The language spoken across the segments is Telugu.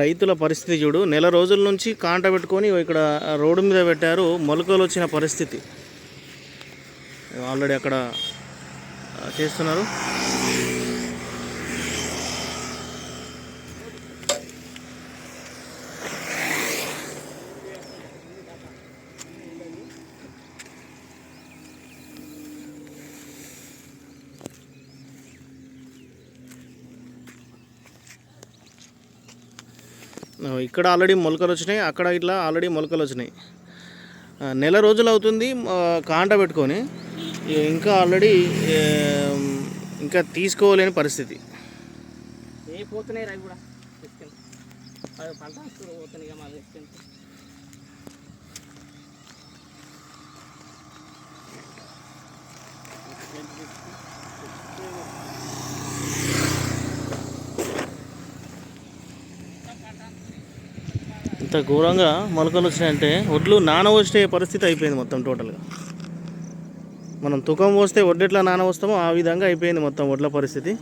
రైతుల పరిస్థితి చూడు. నెల రోజుల నుంచి కాంట పెట్టుకొని ఇక్కడ రోడ్డు మీద పెట్టారు. మొలకలు వచ్చిన పరిస్థితి. ఆల్రెడీ అక్కడ చేస్తున్నారు. ఇక్కడ ఆల్రెడీ మొలకలు వచ్చినాయి అక్కడ ఇట్లా ఆల్రెడీ మొలకలు వచ్చినాయి. నెల రోజులు అవుతుంది కాంట పెట్టుకొని ఇంకా ఆల్రెడీ ఇంకా తీసుకోలేని పరిస్థితి. ఏ పోతున్నాయి కూడా పంట పోతున్నాయి మళ్ళీ ఇంత ఘోరంగా మొలకలు వచ్చినాయంటే వడ్లు నానవస్తే పరిస్థితి అయిపోయింది మొత్తం టోటల్గా మనం తుకం పోస్తే వడ్డెట్లా నానవస్తామో ఆ విధంగా అయిపోయింది మొత్తం వడ్ల పరిస్థితి.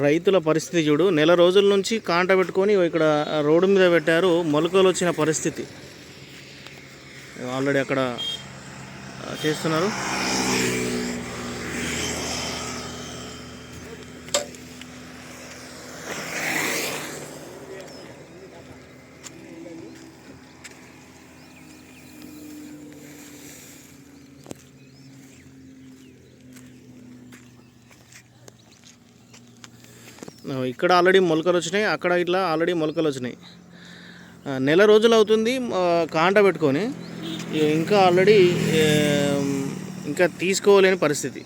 రైతుల పరిస్థితి చూడు. నెల రోజుల నుంచి కాంట పెట్టుకొని ఇక్కడ రోడ్డు మీద పెట్టారు. మొలకలు వచ్చిన పరిస్థితి. ఆల్రెడీ అక్కడ చేస్తున్నారు. ఇక్కడ ఆల్రెడీ మొలకలు వచ్చినాయి అక్కడ ఇట్లా ఆల్రెడీ మొలకలు వచ్చినాయి. నెల రోజులు అవుతుంది కాంట పెట్టుకొని ఇంకా ఆల్రెడీ ఇంకా తీసుకోలేని పరిస్థితి.